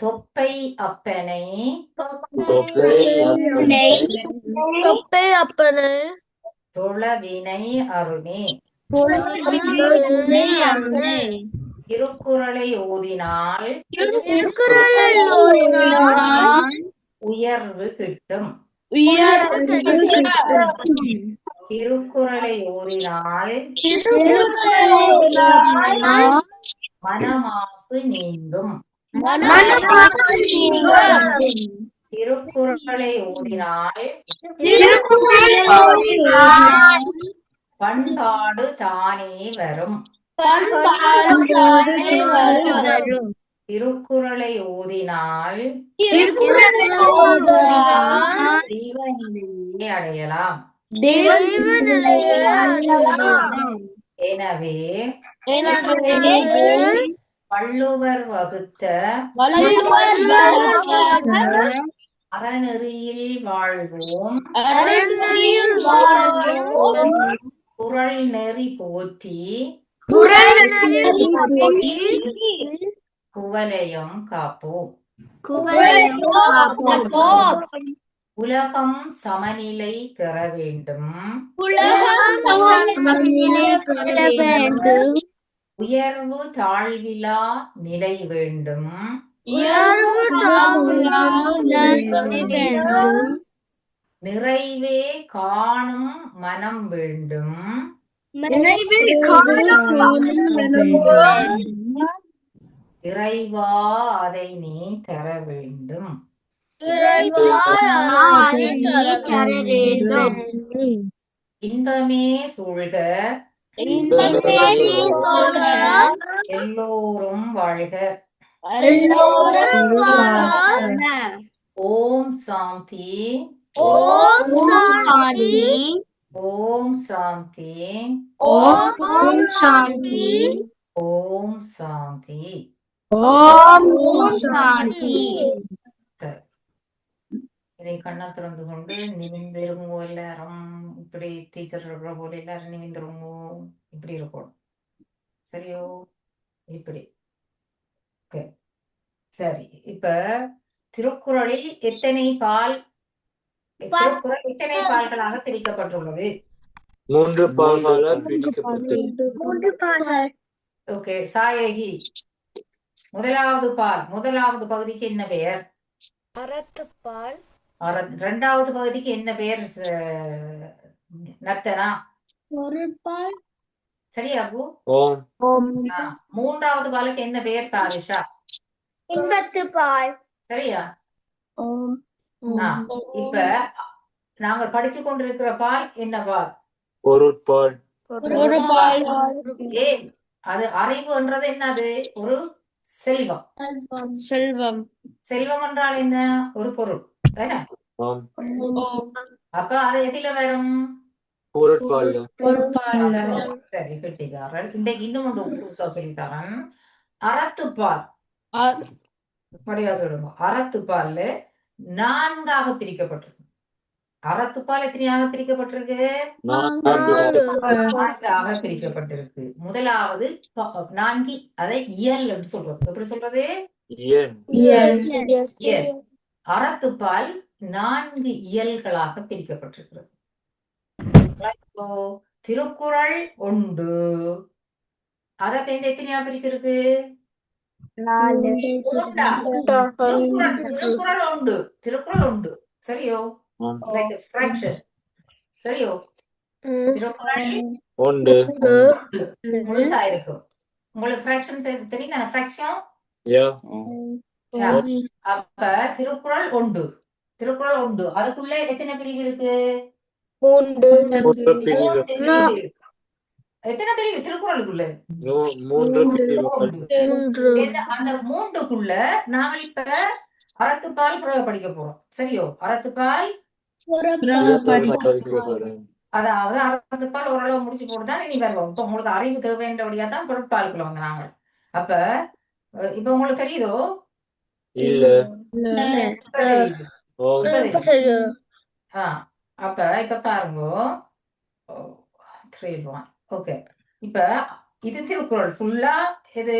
தொப்பை அப்பனை. தொப்பை அப்பனு. தொழவினை அருணே. தொழுவினை அருணே. திருக்குறளை ஓதினால் உயர்வு கிட்டும். திருக்குறளை ஓதினால் மனமாசு நீங்கும் திருக்குறளை ஓதினால் பண்பாடு தானே வரும். திருக்குறளை ஓதினால் சிவநிலையை அடையலாம். எனவே வள்ளுவர் வகுத்த அறநெறியில் வாழ்வோம். குறள் நெறி போற்றி. குவலயம் காப்போம். உலகம் சமநிலை பெற வேண்டும். உயர்வு தாழ்விலா நிலை வேண்டும். நிறைவே காணும் மனம் வேண்டும். இறைவா அதை நீ தர வேண்டும். இன்பமே சூழ்க எல்லோரும் வாழ்க. ஓம் சாந்தி. ஓம் சாந்தி. ஓம் சாந்தி. ஓம் சாந்தி. ஓம் சாந்தி. ஓம் சாந்தி. இதை கண்ணா திறந்து கொண்டு நிமிந்திருங்கோ எல்லாரும். இப்படி டீச்சர் சொல்ற போல எல்லாரும் நிமிந்திருங்கோ இப்படி இருக்கணும் சரியோ? இப்படி. Okay. சரி. இப்ப திருக்குறளில் எத்தனை பால் திருக்குறள் எத்தனை பால்களாக பிரிக்கப்பட்டுள்ளது? மூன்று பால்களால் பிரிக்கப்பட்டு ஓகே சாயகி. முதலாவது பால். முதலாவது பகுதிக்கு என்ன பெயர்? அறத்துப்பால். அற- இரண்டாவது பகுதிக்கு என்ன பெயர்? நர்த்தனா? பொருட்பால் சரியா பூ? ஓம். ஆ, மூன்றாவது பாலுக்கு என்ன பெயர் பாரிஷா இன்பத்து பால். சரியா? ஆ, இப்ப நாங்கள் படிச்சு கொண்டிருக்கிற பால் என்ன பால்? பொருட்பால். பொருட்பால். ஏன் அது அறிவுன்றது என்னது? ஒரு செல்வம். செல்வம். செல்வம். என்றால் என்ன? ஒரு பொருள். அப்ப அது எதில வரும்? சரி கெட்டிக்காரர். இன்றைக்கு இன்னும் ஒன்று புதுசா சொல்லித்தரேன். அறத்துப்பால் படியாக விடுங்க. அறத்துப்பால்ல நான்காக பிரிக்கப்பட்டிருக்கு. அறத்துப்பால் எத்தனையாக பிரிக்கப்பட்டிருக்கு? நான்காக. பிரிக்கப்பட்டிருக்கு. முதலாவது நான்கு. அதை இயல் என்று சொல்றது. எப்படி சொல்றது? அறத்துப்பால் நான்கு இயல்களாக பிரிக்கப்பட்டிருக்கிறது. இப்போ திருக்குறள் உண்டு. அத பேருந்து எத்தனையா பிரிச்சிருக்கு? திருக்குறள் உண்டு. திருக்குறள் உண்டு. சரியோ? சரியோ? திருக்குறள் உண்டு. முழுசா இருக்கும் உங்களுக்கு ஃபிராக்ஷன் தெரியும் தானே ஃபிராக்ஷன் யா. அப்ப திருக்குறள் உண்டு. திருக்குறள் உண்டு. அதுக்குள்ள எத்தனை பிரிவு இருக்கு? மூன்று. எத்தனை பிரிவு? திருக்குறளுக்குள்ள. அந்த மூன்றுக்குள்ள நாம இப்ப அறத்துப்பால் புறவை படிக்க போறோம். சரியோ? அறத்துப்பால் அதாவது அறத்துப்பால் ஓரளவு முடிச்சு போட்டுதான் இனி வருவோம். இப்ப உங்களுக்கு அறிவு தேவைன்றபடியா தான் பொருட்பாலுக்குள்ள வந்த நாங்க. அப்ப இப்ப உங்களுக்கு தெரியுதோ? இல்ல. அப்ப இப்ப பாருங்க. த்ரீ ஒன் ஓகே இப்ப இது திருக்குறள். ஃபுல்லா எது?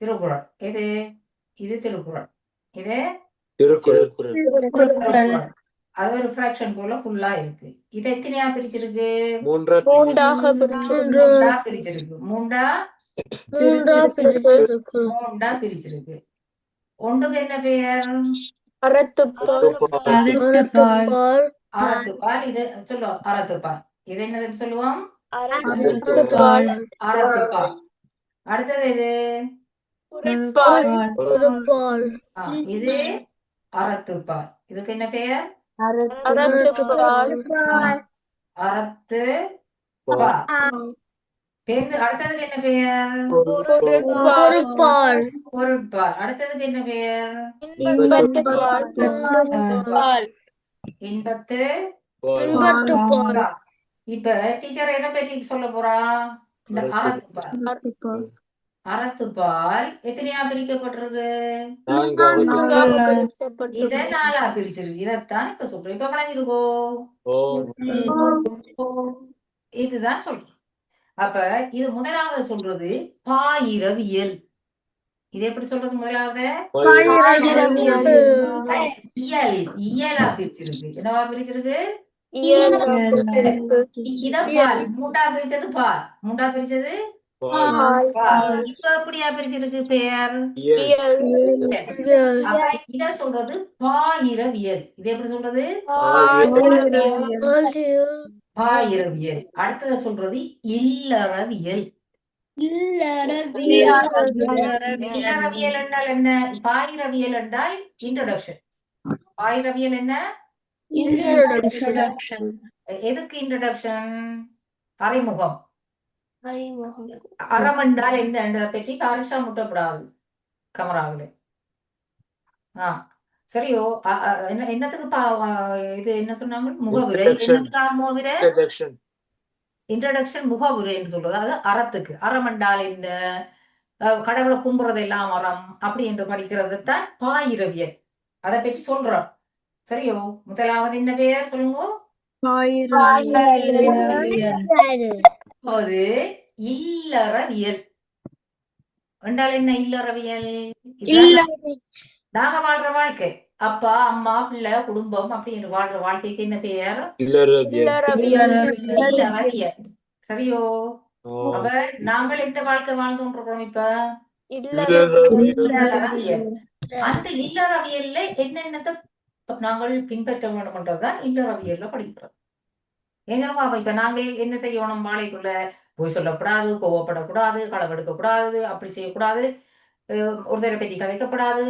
திருக்குறள். எது? இது திருக்குறள். இது. அது ஒரு ஃபிராக்ஷன் போல ஃபுல்லா இருக்கு. இது எத்தனையா பிரிச்சிருக்கு? மூன்றா மூன்றாக மூண்டா பிரிச்சிருக்கு. மூண்டா மூன்றா பிரிச்சிருக்கு. மூண்டா பிரிச்சிருக்கு. ஒன்றுக்கு என்ன பெயர்? அறத்துப்பால். அறத்துப்பால். இது சொல்லுவோம் அறத்துப்பால். இது என்னதுன்னு சொல்லுவோம்? அறத்துப்பால். அடுத்தது இது இது அறத்துப்பால். இதுக்கு என்ன பெயர்? அறத்து பால் பேருந்து அடுத்ததுக்கு என்ன பெயர்? பொருட்பால். பொருட்பால். அடுத்ததுக்கு என்ன பெயர்? இன்பத்து இப்ப டீச்சர் எதை பற்றி சொல்ல போறா? இந்த அறத்துப்பால். அறத்துப்பால். எத்தனையா பிரிக்கப்பட்டிருக்கு? இத நாலா பிரிச்சிருக்கு. இதைத்தான் இப்ப சொல்றேன் இப்ப விளங்கிருக்கோ? ஓ. இதுதான் சொல்றேன் அப்ப இது முதலாவது சொல்றது பாயிரவியல். இது எப்படி சொல்றது முதலாவது? இயல் இயலா பிரிச்சிருக்கு. என்னவா பிரிச்சிருக்கு? இ- இத பால். மூண்டா பிரிச்சது? பால். மூண்டா பிரிச்சது இப்ப எப்படியா பிரிச்சிருக்கு பெயர் அப்ப இத சொல்றது பாயிரவியல். இது எப்படி சொல்றது? பாயிரவியல். அடுத்தத சொல்றது இல்லறவியல். இல்லறவியல். என்றால் என்ன? பாயிரவியல் என்றால் இன்ட்ரோடக்ஷன் பாயிரவியல் என்ன? எதுக்கு இன்ட்ரோடக்ஷன் அறிமுகம். அறம் என்றால் என்ன? என்றதை பற்றி பாரிஷா முட்டப்படாது. கமராவில ஆ. சரியோ? என்ன என்னத்துக்கு பா இது என்ன சொன்னாங்க? முகவுரை. Introduction. என்னத்துக்காக முகவுரை? இன்ட்ரடக்ஷன் முகவுரைன்னு சொல்றது. அதாவது அறத்துக்கு. அறம் என்றால் என்ன அஹ் கடவுளை கும்புறது எல்லாம் அறம் அப்படி என்று படிக்கிறது தான் பாயிரவியல். அதை பற்றி சொல்றோம். சரியோ? முதலாவது என்ன பெயர் சொல்லுங்க? அது இல்லறவியல். என்றால் என்ன இல்லறவியல்? நாங்க வாழ்ற வாழ்க்கை. அப்பா அம்மா பிள்ளை குடும்பம் அப்படின்னு வாழ்ற வாழ்க்கைக்கு என்ன பெயர்? சரியோ? அப்ப நாங்கள் எந்த வாழ்க்கை வாழ்ந்து கொண்டிருக்கிறோம் இப்ப? அந்த இல்லறவியல்ல என்னென்னத்தை நாங்கள் பின்பற்ற வேண்டும்ன்றதுதான் இல்லறவியல்ல படிக்கிறது ஏன்னா இப்ப நாங்கள் என்ன செய்யணும்? வாழைக்குள்ள போய் சொல்லக்கூடாது கோவப்படக்கூடாது களவெடுக்க கூடாது அப்படி செய்யக்கூடாது. ஒரு தடவை பற்றி கதைக்கப்படாது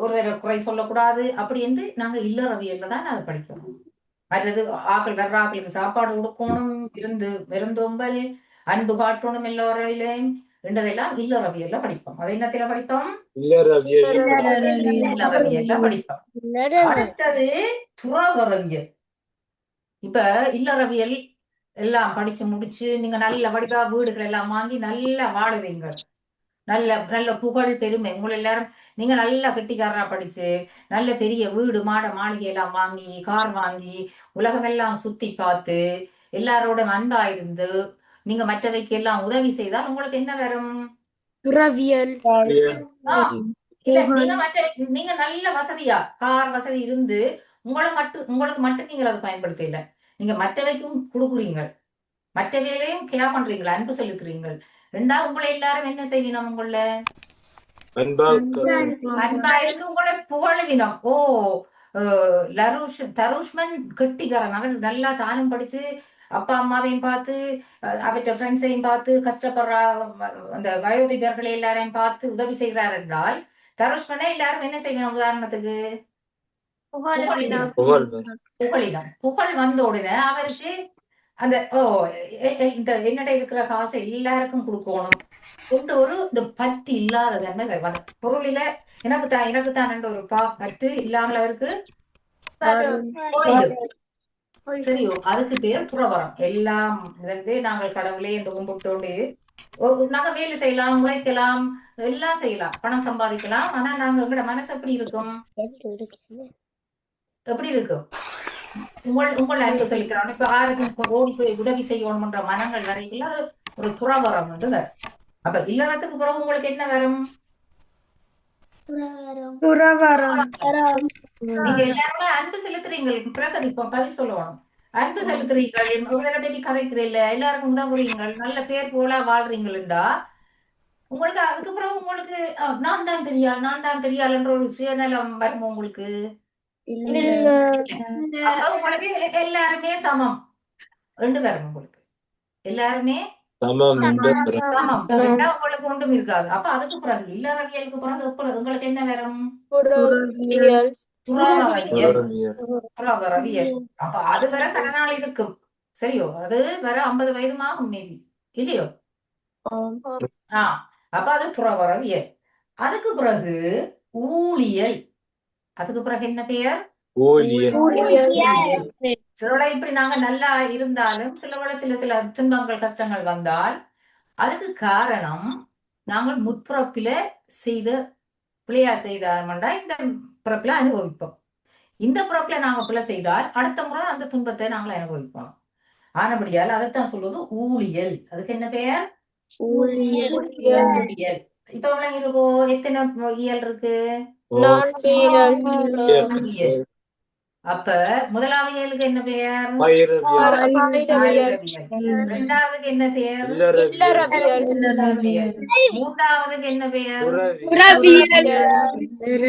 ஒரு தடவை குறை சொல்லக்கூடாது அப்படி என்று நாங்க இல்லறவியல்ல தான் அதை படிக்கணும். மற்றது ஆக்கள் வர்ற ஆக்களுக்கு சாப்பாடு கொடுக்கணும் விருந்து விருந்தோம்பல் அன்பு காட்டணும் எல்லோரையிலும் என்றதெல்லாம் இல்லறவியல்ல படிப்போம். அது என்னத்தில படிப்போம் இல்லறவியல் இல்லறவியல்ல படிப்போம். அடுத்தது துறவரவியல் இப்ப இல்லறவியல் எல்லாம் படிச்சு முடிச்சு நீங்க நல்ல வடிவா வீடுகள் எல்லாம் வாங்கி நல்லா வாழுவீங்க நல்ல நல்ல புகழ் பெருமை. உங்களை எல்லாரும் நீங்க நல்லா கெட்டிக்காரரா படிச்சு நல்ல பெரிய வீடு மாட மாளிகை எல்லாம் வாங்கி கார் வாங்கி உலகமெல்லாம் சுத்தி பார்த்து எல்லாரோட அன்பா இருந்து நீங்க மற்றவைக்கு எல்லாம் உதவி செய்தால் உங்களுக்கு என்ன வரும்? துறவியல். நீங்க மற்ற நீங்க நல்ல வசதியா கார் வசதி இருந்து உங்களை மட்டும் உங்களுக்கு மட்டும் நீங்கள் அதை பயன்படுத்த இல்ல நீங்க மற்றவைக்கும் கொடுக்குறீங்க மற்றவையிலையும் கேர் பண்றீங்களா அன்பு செலுத்துறீங்க ரெண்டா உங்களை எல்லாரும் என்ன செய்யணும் உங்கள? அன்பா இருந்து உங்களை புகழுவினம். ஓ லருஷ் தருஷ்மன் கெட்டிக்காரன். அவன் நல்லா தானும் படிச்சு அப்பா அம்மாவையும் பார்த்து அவற்ற ஃப்ரெண்ட்ஸையும் பார்த்து கஷ்டப்படுற அந்த வயோதிபர்களை எல்லாரையும் பார்த்து உதவி செய்கிறார் என்றால் தருஷ்மனை எல்லாரும் என்ன செய்யணும் உதாரணத்துக்கு? புகழினம் புகழ் புகழினம் புகழ் வந்த உடனே அவருக்கு அந்த ஓ இந்த என்னடா இருக்கிற காசை எல்லாருக்கும் கொடுக்கணும். கொண்டு ஒரு இந்த பற்று இல்லாத தன்மை வரும் அந்த பொருளில எனக்கு தான் எனக்கு தான் என்ற ஒரு பா பற்று இல்லாமல் அவருக்கு போயிடும் சரியோ அதுக்கு பேர் துறவரம் எல்லாம் வந்து நாங்கள் கடவுளே என்று கும்பிட்டோண்டு ஓ, நாங்க வேலை செய்யலாம் உழைக்கலாம் எல்லாம் செய்யலாம். பணம் சம்பாதிக்கலாம். ஆனா நாங்க எங்களோட மனசு எப்படி இருக்கும்? எப்படி இருக்கும்? உங்கள் உங்கள் அன்பு சொல்லிக்கிறான் இப்ப யாருக்கும் ஓடி போய் உதவி செய்யணும்ன்ற மனங்கள் வரையில் அது ஒரு துறவரம் என்று வரும் அப்ப இல்லறத்துக்கு பிறகு உங்களுக்கு என்ன வரும்? நீங்க எல்லாருமே அன்பு செலுத்துறீங்க பிறகு இப்ப பதில் சொல்லணும். அன்பு செலுத்துறீங்கள் உங்களை பற்றி கதைக்கிறீல்ல. எல்லாருக்கும் உதவுறீங்கள் நல்ல பேர் போல வாழ்றீங்களா உங்களுக்கு அதுக்கு பிறகு உங்களுக்கு நான் தான் பெரியாள் நான் தான் பெரியாள் என்ற ஒரு சுயநலம் வருமா உங்களுக்கு? உங்களுக்கு எல்லாருமே சமம். ரெண்டு வரும் உங்களுக்கு. எல்லாருமே சமம் உங்களுக்கு ஒன்றும் இருக்காது. அப்ப அதுக்கு பிறகு இல்லறவியலுக்கு பிறகு எப்ப உங்களுக்கு என்ன வரும். துறாவரவியல் அப்ப அது வர கரநாள் இருக்கும். சரியோ? அது வர ஐம்பது வயதுமாகும் மேபி இல்லையோ? ஆ. அப்ப அது துறவரவியல் அதுக்கு பிறகு ஊழியல். அதுக்கு பிறகு என்ன பெயர். சிலவேளை இப்படி நாங்க நல்லா இருந்தாலும் சிலவேளை சில சில துன்பங்கள் கஷ்டங்கள் வந்தால் அதுக்கு காரணம் நாங்கள் முற்பிறப்பில செய்த பிழையா செய்தார்மண்டா இந்த பிறப்பில அனுபவிப்போம். இந்த பிறப்பில நாங்க பிழை செய்தால் அடுத்த முறை அந்த துன்பத்தை நாங்கள் அனுபவிப்போம். ஆனபடியால் அதைத்தான் சொல்வது ஊழியல். அதுக்கு என்ன பெயர்? ஊழியல் இப்ப விளங்கி இருக்கோ எத்தனை இயல் இருக்கு. அப்ப முதலாவது இயலுக்கு என்ன பெயர். இரண்டாவதுக்கு என்ன பெயர்? மூன்றாவதுக்கு என்ன பெயர்?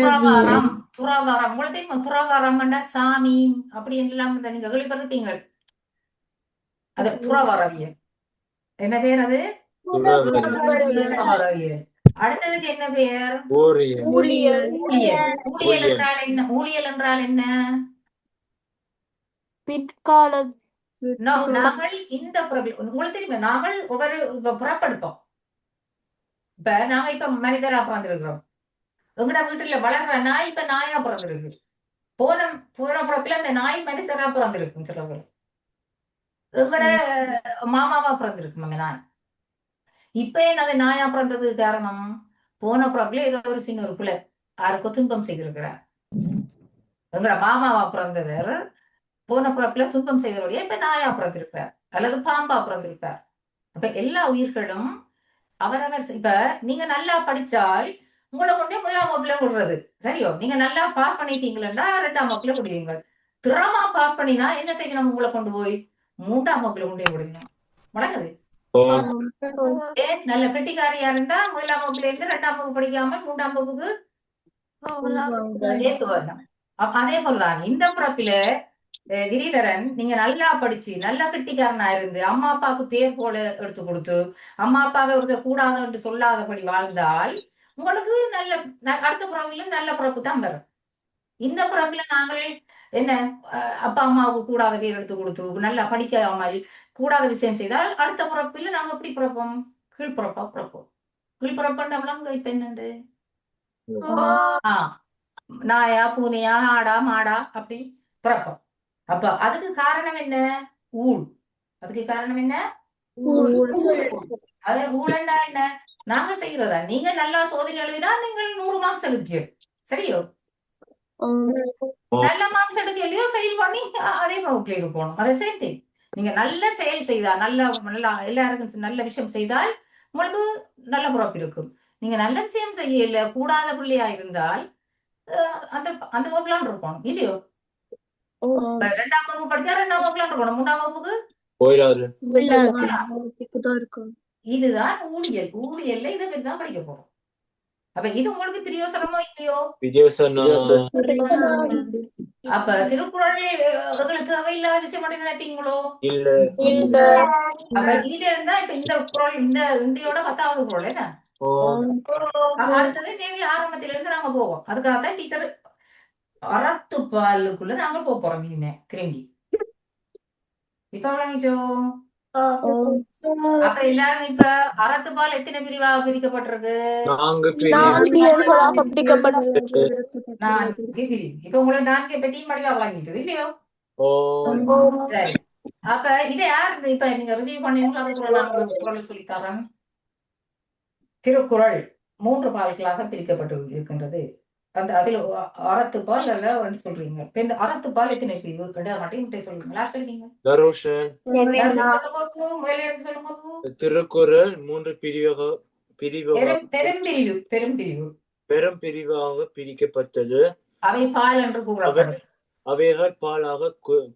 துறவரம். துறவரம். உங்களுக்கு தெரியுமா துறவரம்னா சாமி அப்படி எல்லாம் நீங்க கேள்விப்பட்டிருப்பீங்க. அது துறவரவியல். என்ன பேர் அது. துறவரவியல். அடுத்ததுக்கு என்ன பெயர்? ஊழியர். ஊழியல் ஊழியல். என்றால் என்ன? ஊழியல் என்றால் என்ன? பிற்கால நாங்கள் இந்த உங்களுக்கு தெரியுமா? நாங்கள் ஒவ்வொரு பிறப்படுப்போம் இப்ப நாங்க இப்ப மனிதரா பிறந்திருக்கிறோம். எங்கட வீட்டுல வளர்ற நாய் இப்ப நாயா பிறந்திருக்கு. போன போன பிறப்புல அந்த நாய் மனுஷரா பிறந்திருக்கும் சிலவங்க எங்கட மாமாவா பிறந்திருக்கும் அந்த நாய். இப்ப என்ன அதை நாயா பிறந்ததுக்கு காரணம்? போன பிறப்புல ஏதோ ஒரு சின்ன ஒரு பிள்ளை யாருக்கோ துன்பம் செய்திருக்கிறார் எங்கட மாமாவா பிறந்தவர் போன பிறப்புல துன்பம் செய்தவரையே இப்ப நாயா பிறந்திருப்பார் அல்லது பாம்பா பிறந்திருப்பார் அப்ப எல்லா உயிர்களும் அவரவர் இப்ப நீங்க நல்லா படிச்சால் உங்களை கொண்டே முதலாம் வகுப்புல விடுறது. சரியோ? நீங்க நல்லா பாஸ் பண்ணிட்டீங்களா ரெண்டாம் வகுப்புல விடுவீங்க. திறமா பாஸ் பண்ணினா என்ன செய்யணும் உங்களை கொண்டு போய்? மூன்றாம் வகுப்புல கொண்டு போய் விடுங்க வணங்குது ஏன்? நல்ல கெட்டிக்காரியா இருந்தா முதலாம் வகுப்புல இருந்து ரெண்டாம் வகுப்பு படிக்காமல் மூன்றாம் வகுப்புக்கு அதே போலதான் இந்த பிறப்பில கிரிதரன் நீங்க நல்லா படிச்சு நல்லா கெட்டிக்காரனா இருந்து அம்மா அப்பாவுக்கு பேர் போல எடுத்து கொடுத்து அம்மா அப்பாவை ஒருத்தர் கூடாது என்று சொல்லாதபடி வாழ்ந்தால் உங்களுக்கு நல்ல அடுத்த பிறவிலும் நல்ல பிறப்பு தான் வரும். இந்த பிறவில நாங்கள் என்ன அப்பா அம்மாவுக்கு கூடாத பேர் எடுத்து கொடுத்து நல்லா படிக்காமல் கூடாத விஷயம் செய்தால் அடுத்த பிறப்பில நாங்க எப்படி பிறப்போம்? கீழ்பிறப்பா பிறப்போம். கீழ்பிறப்புன்றவங்க இப்ப என்னண்டு? ஆ நாயா பூனையா ஆடா மாடா அப்படி பிறப்போம். அப்ப அதுக்கு காரணம் என்ன? ஊழ். அதுக்கு காரணம் என்ன? அது ஊழன்னா என்ன? நாங்க செய்யறதா நீங்க நல்லா சோதனை எழுதினா நீங்கள் நூறு மார்க்ஸ் எடுப்பீங்க சரியோ? நல்ல மார்க்ஸ் எடுக்கலையோ ஃபெயில் பண்ணி அதே வகுப்புல இருக்கணும் அதை சேம் திங் நீங்க நல்ல செயல் செய்தா நல்ல நல்லா எல்லாருக்கும் நல்ல விஷயம் செய்தால் உங்களுக்கு நல்ல பிறப்பு இருக்கும். நீங்க நல்ல விஷயம் செய்யல கூடாத பிள்ளையா இருந்தால் அந்த அந்த வகுப்புலான் இருக்கணும் இல்லையோ? ரெண்டாம் வகுப்பு படிச்சா ரெண்டாம் வகுப்புலான் இருக்கணும் மூணாம் வகுப்புக்கு இதுதான் ஊழியல். ஊழியல்ல இதை பத்தி தான் படிக்க போறோம். அப்ப இது உங்களுக்கு பிரியோசனமோ இல்லையோ? அப்ப திருக்குறள் அஹ், உங்களுக்கு தேவையில்லாத விஷயம் மட்டும் நினைப்பீங்களோ? அப்ப இதுல இருந்தா இப்ப இந்த குறள் இந்த இந்தியோட பத்தாவது குறள் என்ன? ஓ. அப்ப அடுத்தது மேபி ஆரம்பத்துல இருந்து நாங்க போவோம். அதுக்காக தான் டீச்சர் அறத்து பாலுக்குள்ள நாங்க போக போறோம் இனிமே திரும்பி இப்ப விளங்கிச்சோ அப்ப எல்லாரும் இப்ப அறத்து பால் எத்தனை பிரிவா. பிரிக்கப்பட்டிருக்கு. நான்கு இப்ப உங்களுக்கு நான்கு பெட்டியும் மடிவா வழங்கிட்டது இல்லையோ? ஓ. சரி. அப்ப இதை யார் இப்ப நீங்க ரிவ்யூ பண்ணீங்களோ? அது குரல் குரல் சொல்லி தரேன். திருக்குறள் மூன்று பால்களாக பிரிக்கப்பட்டு இருக்கின்றது. அந்த அதில் அறத்துப்பால் அல்ல ஒன்று சொல்றீங்க. இப்ப இந்த அறத்துப்பால் எத்தனை பிரிவு? கிடையாது மட்டும் யார் சொல்றீங்க தருஷன். திருக்குறள் மூன்று பிரிவு பிரிவு பெரும் பெரும் பிரிவு பெரும் பிரிவு. பெரும் பிரிவாக பிரிக்கப்பட்டது. அவை பால் என்று கூறப்படும். அவைகள் பாலாக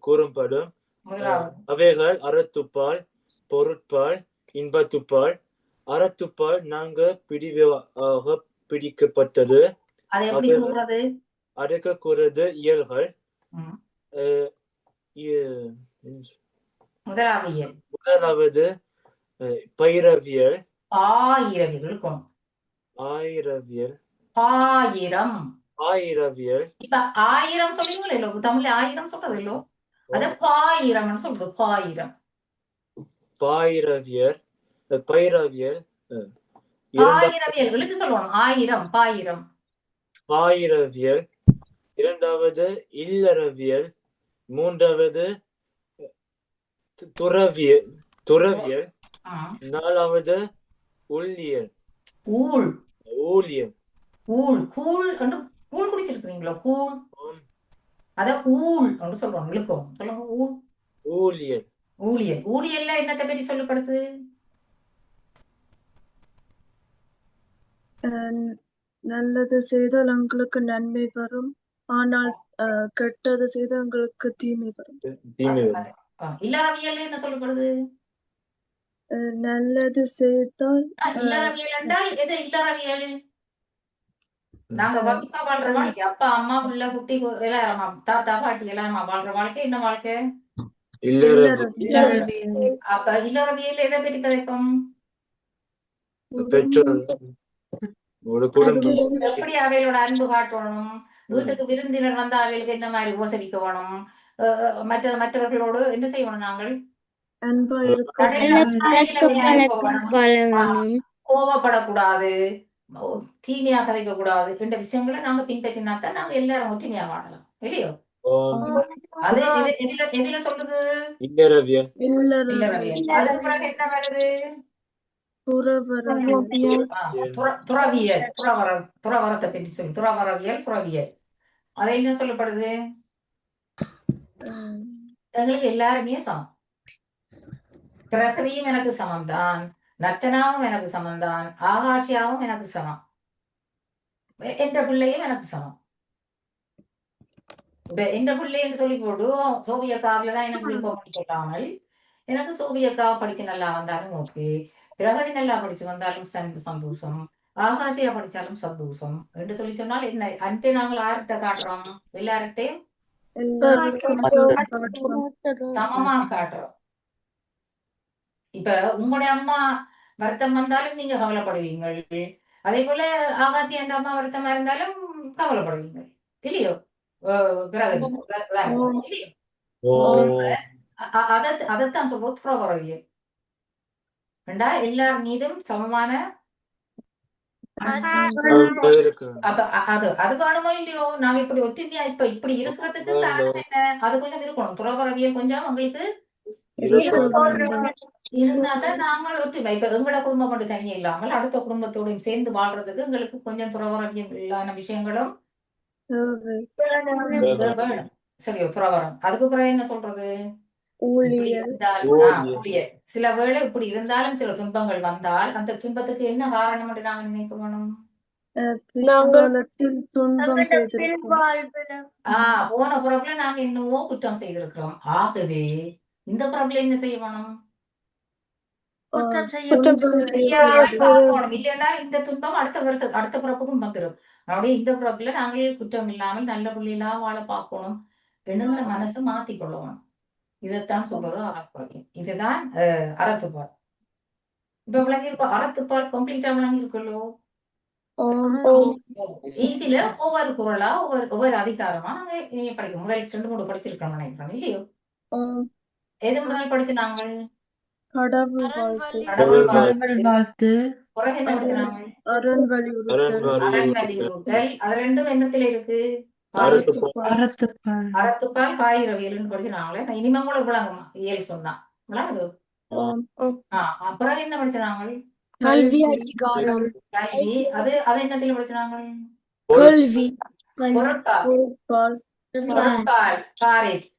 கூறப்படும். அவைகள் அறத்துப்பால் பொருட்பால் இன்பத்துப்பால். அறத்துப்பால் நாங்க பிரிவாக பிடிக்கப்பட்டது அதை எப்படி கூறுறது அடக்கக்கூறது இயல்கள். ம். அஹ், இ- முதலாவது பயிரவியல். ஆயிரவியல் ஆயிரவியல் ஆயிரம் ஆயிரவியல். இப்ப ஆயிரம் சொல்லுவீங்களோ இல்லோ தமிழ்ல ஆயிரம் சொல்றது இல்லோ அது பாயிரம்னு சொல்றது பாயிரம். பாயிரவியல் பயிரவியல் ஆயிரவியல் எழுத்து சொல்லணும் ஆயிரம் பாயிரம். ஆயிரவியல் இரண்டாவது இல்லறவியல் மூன்றாவது துறவியல் துறவியல். நாலாவது உள்ளியல் ஊழ். ஊழியல். ஊழ். கூழ் என்று கூழ் குடிச்சிருக்கிறீங்களோ? கூழ். ஆம். அத ஊழ் என்று சொல்லுவாங்க. இழுக்கும். சொல்லுங்க ஊழ். ஊழியல். ஊழியல். ஊழியல்ல என்னத்தை பற்றி சொல்லப்படுது? நல்லது செய்தால் உங்களுக்கு நன்மை வரும். ஆனால் கெட்டது செய்தால் உங்களுக்கு தீமை வரும். தீமை வரும். என்ன சொல்லப்படுது? நல்லது செய்தால் ஆ, இல்லறவியல் என்றால் எது இல்லறவியல் நாங்க வகுப்பா வாழ்ற வாழ்க்கை அப்பா அம்மா புள்ள குட்டி எல்லாரும் தாத்தா பாட்டி எல்லாரும் வாழ்ற வாழ்க்கை என்ன வாழ்க்கை. அப்ப இல்லறவியல் எதை பற்றி கதைப்போம்? பெற்றோர். எப்படி அவையோட அன்பு காட்டணும்? வீட்டுக்கு விருந்தினர் வந்து அவைகளுக்கு என்ன மாதிரி உபசரிக்க வேணும்? அஹ் மற்ற மற்றவர்களோடு என்ன செய்யணும் நாங்கள்? கோபப்படக்கூடாது தீமையா கதைக்க கூடாது என்ற விஷயங்களை நாங்க பின்பற்றினா தான் நாங்க எல்லாரும் ஒற்றுமையா வாழலாம். இல்லையோ? அது எது- எதுல எதுல சொல்லுது? அதுக்கு பிறகு என்ன வருது? துறவியல். துறவரம் துறவரத்தை பற்றி சொல்லு. துறவரவியல் துறவியல் அது என்ன சொல்லப்படுது? எங்களுக்கு எல்லாருமே சமம். பிரகதியும் எனக்கு சமம்தான். நத்தனாவும் எனக்கு சமம்தான். ஆகாஷியாவும் எனக்கு சமம். என்ற பிள்ளையும் எனக்கு சமம். இப்ப என்ற பிள்ளைன்னு சொல்லி போட்டு சோவியக்காவில தான் எனக்கு விருப்பம் சொல்லாமல் எனக்கு சோவியக்கா படிச்சு நல்லா வந்தாலும் ஓகே. பிரகதி நல்லா படிச்சு வந்தாலும் சந்- சந்தோஷம். ஆகாஷியா படிச்சாலும் சந்தோஷம். என்று சொல்லி சொன்னால் என்ன அன்பை நாங்கள் யார்கிட்ட காட்டுறோம்? எல்லார்கிட்டையும். சமமா காட்டுறோம். இப்ப உங்களுடைய அம்மா வருத்தம் வந்தாலும் நீங்க கவலைப்படுவீங்கள். அதே போல ஆகாசி என்ற அம்மா வருத்தமா இருந்தாலும் கவலைப்படுவீங்க இல்லையோ? பிறகு இல்லையோ? அதைத்தான் சொல்லுவோம் துறவரவியல் ரெண்டா எல்லார் மீதும் சமமான அது அது வேணுமோ இல்லையோ? நாங்க இப்படி ஒற்றுமையா இப்ப இப்படி இருக்கிறதுக்கு காரணம் என்ன? அது கொஞ்சம் இருக்கணும். துறவரவியல் கொஞ்சம் உங்களுக்கு இருந்தாதான் நாங்கள் ஒற்றுமை இப்ப எங்களோட குடும்பம் மட்டும் தனியே இல்லாமல் அடுத்த குடும்பத்தோடும் சேர்ந்து வாழ்றதுக்கு எங்களுக்கு கொஞ்சம் துறவரவியலான விஷயங்களும் தேவை. வேணும். சரியோ துறவரம். அதுக்கு பிறகு என்ன சொல்றது? ஊழியர். சில வேளை இப்படி இருந்தாலும் சில துன்பங்கள் வந்தால் அந்த துன்பத்துக்கு என்ன காரணம் என்று நாங்க நினைக்க வேணும் நாங்கள் ஆஹ் போன பிறகுல நாங்க என்னவோ குற்றம் செய்திருக்கிறோம். ஆகவே இந்த பிறகுல என்ன செய்ய வேணும் இந்த துன்பம் அடுத்த வருஷம் அடுத்த பிறப்புக்கும் வந்துடும். அப்படியே இந்த பிறப்புல நாங்கள் குற்றம் இல்லாமல் நல்ல பிள்ளைகளா வாழ பார்க்கணும். எண்ணுங்கள மனசை மாத்தி கொள்ளணும். இதைத்தான் சொல்றது அறப்பாடு இதுதான் அறத்துப்பால் இப்ப விளங்கி இருக்கோம் அறத்துப்பால் கம்ப்ளீட்டா விளங்கி இருக்குல்லோ இதுல ஒவ்வொரு குரலா ஒவ்வொரு ஒவ்வொரு அதிகாரமா நாங்க நீங்க படிக்கும் முதல் ரெண்டு மூணு படிச்சிருக்கோம் நினைக்கிறோம் இல்லையோ? எது முதல் படிச்சு நாங்கள்? கடவுள் வாழ்த்து. பிறகு என்ன படிச்சு நாங்கள்? அது ரெண்டும் என்னத்துல இருக்கு? அறத்துப்பால். பாயிரவியல்னு படிச்சு நாங்களே நான் இனிமே கூட விளங்குமா இயல் சொன்னா. விளங்குது அப்புறம் என்ன படிச்ச நாங்கள்? கல்வி அதிகாரம். கல்வி. அது அது என்னத்துல படிச்ச நாங்கள்? கல்வி. பொருட்பால் பொறுப்பால் பொருட்பால் பாரித்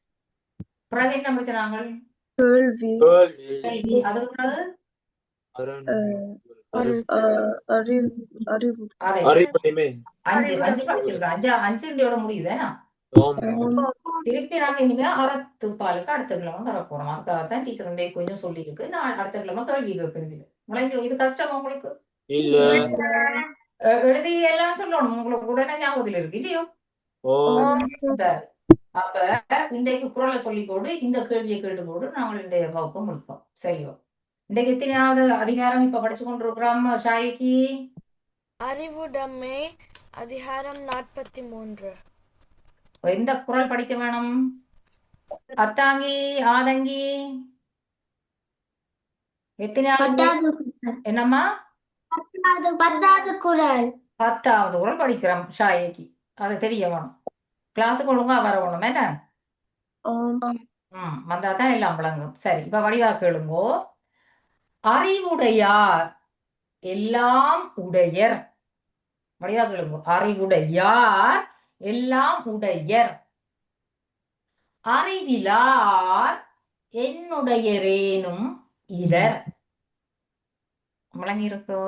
பிறகு என்ன படிச்ச நாங்கள்? கேள்வி கேள்வி கல்வி. அதுக்கு பிறகு? அறிவுடைமை அஞ்சு அஞ்சு படிச்சிருக்கோம் அஞ்சு அஞ்சு இண்டியோட முடியுதேனா திருப்பி நாங்க இனிமே அறத்து பாலுக்கு அடுத்த கிழமை வர போறோம். அதுக்காக தான் டீச்சர் வந்து கொஞ்சம் சொல்லியிருக்கு. நான் அடுத்த கிழமை கேள்வி இதுல உங்களுக்கு இது கஷ்டமா உங்களுக்கு? இல்ல. எழுதி எல்லாம் சொல்லணும். உங்களுக்கு உடனே ஞாபகத்தில் இருக்கு இல்லையோ? அப்ப இன்றைக்கு குரலை சொல்லி போடு இந்த கேள்வியை கேட்டு போடு நாங்கள் இன்றைய வகுப்பை முடிப்போம். சரியோ இன்றைக்கு எத்தனையாவது அதிகாரம் இப்ப படிச்சு கொண்டிருக்கிறோம் ஷாயிக்கு அறிவுடைமை அதிகாரம் நாற்பத்தி மூன்று எந்த குரல் படிக்க வேணும்? அத்தாங்கி ஆதங்கி. எத்தனையாவது என்னம்மா? பத்தாவது பத்தாவது குரல். பத்தாவது குரல் படிக்கிறோம் ஷாயிக்கு அது தெரிய வேணும். கிளாஸுக்கு ஒழுங்கா வர வேணும் என்ன? ஆம். ம் வந்தா தான் எல்லாம் விளங்கும். சரி இப்ப வடிவா கேளுங்கோ. அறிவுடையார் எல்லாம் உடையர். வடிவா கேளுங்கோ. அறிவுடையார் எல்லாம் உடையர். அறிவிலார் என்னுடையரேனும் இலர். விளங்கி இருக்கோ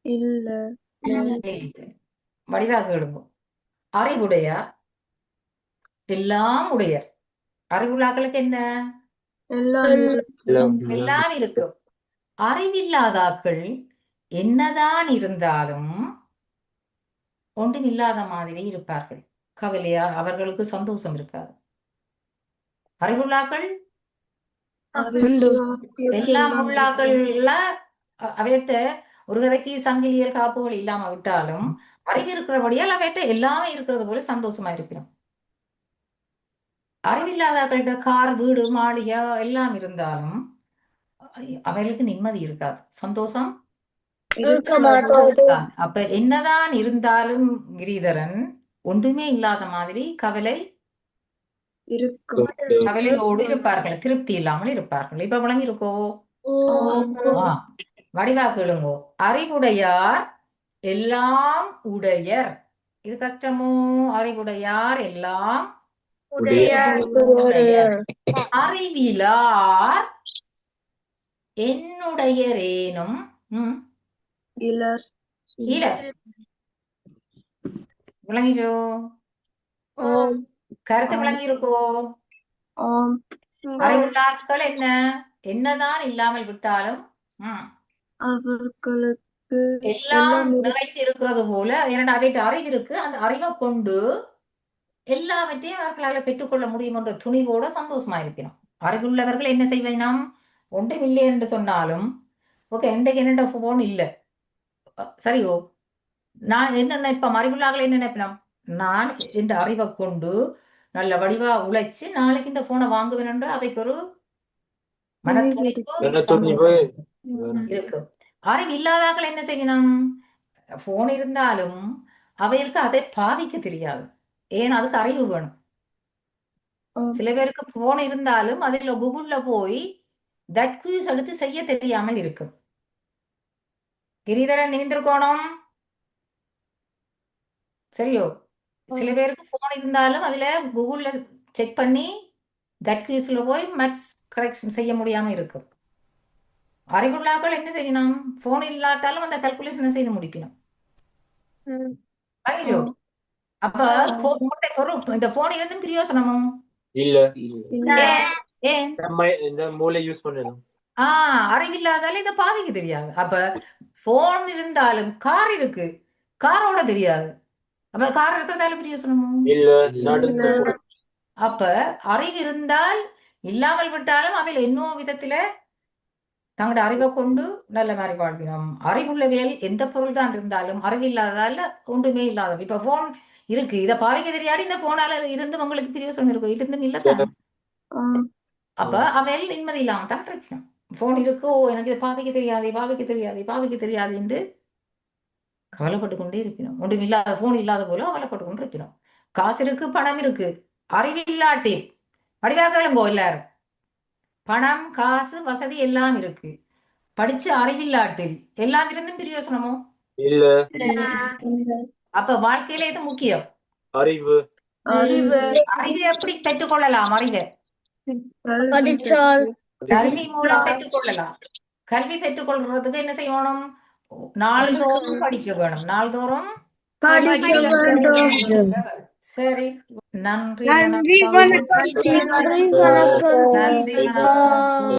இல்ல வடிவா கேளுங்கோ. அறிவுடையார் எல்லாம் உடையர். அறிவுள்ளாக்களுக்கு என்ன? எல்லாம் இருக்கு. எல்லாம் எல்லாம் இருக்கும் அறிவில்லாதாக்கள் என்னதான் இருந்தாலும் ஒன்றும் இல்லாத மாதிரி இருப்பார்கள். கவலையா அவர்களுக்கு சந்தோஷம் இருக்காது. அறிவுள்ளாக்கள்? எல்லாம் உள்ளாக்கள்ல அ- அவையத்த ஒரு கதைக்கு சங்கிலியல் காப்புகள் இல்லாம விட்டாலும் அறிவு இருக்கிறபடியால் அவையட்ட எல்லாமே இருக்கிறது போல சந்தோஷமா இருப்பினும். அறிவில்லாதாக்கள்கிட்ட கார் வீடு மாளிகை எல்லாம் இருந்தாலும் அவர்களுக்கு நிம்மதி இருக்காது. சந்தோஷம். அப்ப என்னதான் இருந்தாலும் கிரீதரன் ஒன்றுமே இல்லாத மாதிரி கவலை இருக்கும் கவலையோடு இருப்பார்கள். திருப்தி இல்லாமல் இருப்பார்கள். இப்ப விளங்கி இருக்கோ வடிவா கேளுங்கோ. அறிவுடையார் எல்லாம் உடையர். இது கஷ்டமோ? அறிவுடையார் எல்லாம் அறிவிலார் என்னுடையரேனும் இலர். இலர். விளங்கிச்சோ கருத்து விளங்கி இருக்கோ அறிவுள்ளாட்கள் என்ன? என்னதான் இல்லாமல் விட்டாலும் அவர்களுக்கு எல்லாம் நிறைந்து இருக்கிறது போல இரண்டு அவைட்டு அறிவு இருக்கு. அந்த அறிவை கொண்டு எல்லாவற்றையும் அவர்களால் பெற்றுக்கொள்ள முடியும் என்ற துணிவோட சந்தோஷமா இருக்கணும் அறிவுள்ளவர்கள் என்ன செய்வேனாம் ஒன்றும் இல்லை என்று சொன்னாலும் ஓகே இன்றைக்கு என்னோட போன் இல்லை? சரியோ நான் என்ன நினைப்பேன்? அறிவுள்ளார்கள் என்ன நினைப்பினோம் நான் இந்த அறிவை கொண்டு நல்ல வடிவா உழைச்சு நாளைக்கு இந்த போனை வாங்குவேன் அவைக்கு ஒரு மனத்துணிப்பு மனத்துணிவு சந்தோஷம் இருக்கு. அறிவு இல்லாதாக்கள் என்ன செய்யணும் போன் இருந்தாலும் அவைகளுக்கு அதை பாவிக்க தெரியாது. ஏன் அதுக்கு அறிவு வேணும். சில பேருக்கு போன் இருந்தாலும் அதுல கூகுள்ல போய் தட் குயிஸ் எடுத்து செய்ய தெரியாமல் இருக்கும். கிரிதரன் நிமிந்திருக்கோணும் சரியோ? சில பேருக்கு போன் இருந்தாலும் அதுல கூகுள்ல செக் பண்ணி தட் குயிஸ்ல போய் மேத்ஸ் கரெக்ஷன் செய்ய முடியாம இருக்கும். அறிவுள்ளாக்கள் என்ன செய்யணும்? போன் இல்லாட்டாலும் அந்த கல்குலேஷனை செய்து முடிக்கணும். அப்ப இந்த போன் இருந்தும் பிரயோசனமோ இல்ல. ஏன்? நம்ம இந்த மூளை யூஸ் பண்ணலாம் ஆஹ் அறிவில்லாதால இதை பாவிக்க தெரியாது. அப்ப போன் இருந்தாலும் கார் இருக்கு. காரோட தெரியாது. அப்ப கார் இருக்கிறதால பிரயோசனமோ இல்ல நடக்க அப்ப அறிவு இருந்தால் இல்லாமல் விட்டாலும் அவையில் என்னோ விதத்தில தங்களோட அறிவை கொண்டு நல்ல மாதிரி வாழ்வினோம் அறிவுள்ளவியல் எந்த பொருள் தான் இருந்தாலும் அறிவில்லாததால ஒன்றுமே இல்லாத இப்ப போன் இருக்கு. இதை பாவிக்க தெரியாது இந்த போனால இருந்து உங்களுக்கு பிரயோசனம் இருக்கும் இருந்தும் இல்லதான் அப்ப அவையில் நிம்மதி இல்லாம தான் இருக்கணும். போன் இருக்கோ எனக்கு இதை பாவிக்க தெரியாது பாவிக்க தெரியாது பாவிக்க தெரியாது என்று கவலைப்பட்டு கொண்டே இருக்கணும். ஒன்றும் இல்லாத போன் இல்லாத போல கவலைப்பட்டு கொண்டு இருக்கணும். காசு இருக்கு பணம் இருக்கு. அறிவில்லாட்டி. வடிவா கேளுங்கோ எல்லாரும். பணம் காசு வசதி எல்லாம் இருக்கு. படிச்ச அறிவில்லாட்டில் எல்லாம் இருந்தும் பிரயோசனமோ இல்ல. அப்ப வாழ்க்கையில எது முக்கியம்? அறிவு. அறிவு. அறிவை எப்படி பெற்றுக்கொள்ளலாம்? அறிவை. கல்வி மூலம் பெற்றுக்கொள்ளலாம். கல்வி பெற்றுக்கொள்றதுக்கு என்ன செய்யணும்? நாள்தோறும் படிக்க வேணும். நாள்தோறும் சரி. நன்றி நன்றி வணக்கம்.